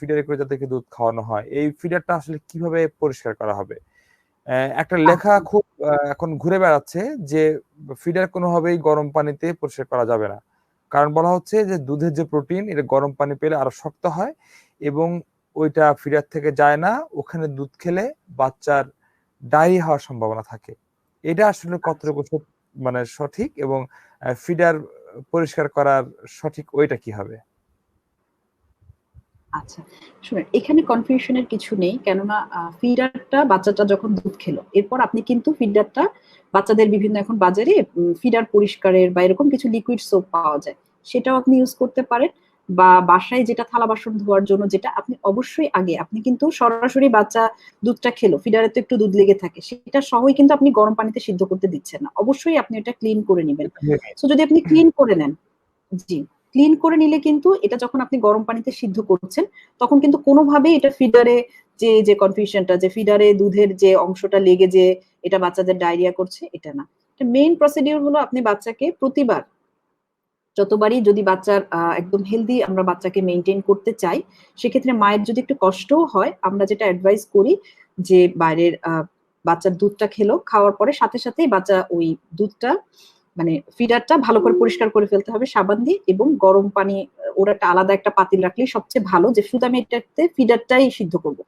ফিডারে করে যাদেরকে দুধ খাওয়ানো হয় এই ফিডারটা আসলে কীভাবে পরিষ্কার করা হবে? একটা লেখা আচ্ছা। খুব এখন ঘুরে বেড়াচ্ছে যে ফিডার কোনোভাবেই গরম পানিতে পরিষ্কার করা যাবে না। কারণ বলা হচ্ছে যে দুধের যে প্রোটিন এটা গরম পানি পেলে আরও শক্ত হয় এবং ওইটা ফিডার থেকে যায় না ওখানে দুধ খেলে বাচ্চার ডায়রি হওয়ার সম্ভাবনা থাকে। এটা আসলে কতটুকু সত- মানে সঠিক এবং ফিডার পরিষ্কার করার সঠিক ওইটা কি হবে? আচ্ছা শুনেন এখানে কনফিউশনের কিছু নেই কেননা ফিডারটা বাচ্চাটা যখন দুধ খেলো এরপর আপনি কিন্তু ফিডারটা বাচ্চাদের বিভিন্ন এখন বাজারে ফিডার পরিষ্কারের বা এরকম কিছু লিকুইড সোপ পাওয়া যায় সেটাও আপনি ইউজ করতে পারেন বা বাসায় যেটা থালা বাসন ধোয়ার জন্য যেটা আপনি অবশ্যই আগে আপনি কিন্তু সরাসরি বাচ্চা দুধটা খেলো ফিডারে তো একটু দুধ লেগে থাকে সেটা সহই কিন্তু আপনি গরম পানিতে সিদ্ধ করতে দিচ্ছেন না অবশ্যই আপনি এটা ক্লিন করে নেবেন। তো যদি আপনি ক্লিন করে নেন জি। ক্লিন করে নিলে কিন্তু এটা যখন আপনি গরম পানিতে সিদ্ধ করছেন, তখন কিন্তু কোনোভাবেই এটা ফিডারে যে যে কনফিউশনটা যে ফিডারে দুধের যে অংশটা লেগে যে এটা বাচ্চাদের ডায়রিয়া করছে, এটা না। মেইন প্রসিডিউর হলো আপনি বাচ্চাকে প্রতিবার, যতবারই যদি বাচ্চার একদম হেলদি আমরা বাচ্চাকে মেনটেন করতে চাই, সেক্ষেত্রে মায়ের যদি একটু কষ্টও হয়, আমরা যেটা অ্যাডভাইস করি যে বাইরের বাচ্চার দুধটা খেলো, খাওয়ার পরে সাথে সাথেই বাচ্চা ওই দুধটা মানে ফিডারটা ভালো করে পরিষ্কার করে ফেলতে হবে সাবান দিয়ে এবং গরম পানি, ওরা একটা আলাদা একটা পাতিল রাখলেই সবচেয়ে ভালো যে শুধু আমি এটাতে ফিডারটাই সিদ্ধ করব।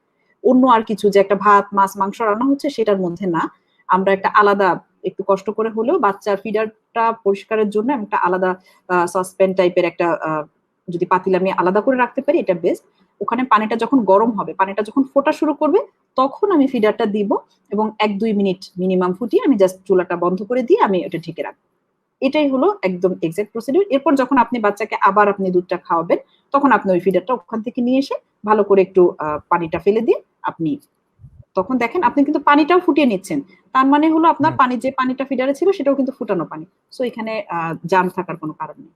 অন্য আর কিছু যে একটা ভাত, মাছ, মাংস রান্না হচ্ছে সেটার মধ্যে না। আমরা একটা আলাদা একটু কষ্ট করে হলেও বাচ্চার ফিডারটা পরিষ্কারের জন্য একটা আলাদা সসপ্যান টাইপের একটা যদি পাতিল আমি আলাদা করে রাখতে পারি এটা বেস্ট ওখানে পানিটা যখন গরম হবে, পানিটা যখন ফোটা শুরু করবে তখন আমি ফিডারটা দিব এবং এক দুই মিনিট মিনিমাম ফুটিয়ে আমি জাস্ট চুলাটা বন্ধ করে দিয়ে আমি ওটা ঢেকে রাখব। এটাই হলো একদম এক্সাক্ট প্রসিডিউর এরপর যখন আপনি বাচ্চাকে আবার আপনি দুধটা খাওয়াবেন তখন আপনি ওই ফিডারটা ওখান থেকে নিয়ে এসে ভালো করে একটু আহ, পানিটা ফেলে দিয়ে আপনি তখন দেখেন আপনি কিন্তু পানিটাও ফুটিয়ে নিচ্ছেন। তার মানে হলো আপনার। পানি যে পানিটা ফিডারে ছিল সেটাও কিন্তু ফুটানো পানি। সো এখানে জাম থাকার কোনো কারণ নেই।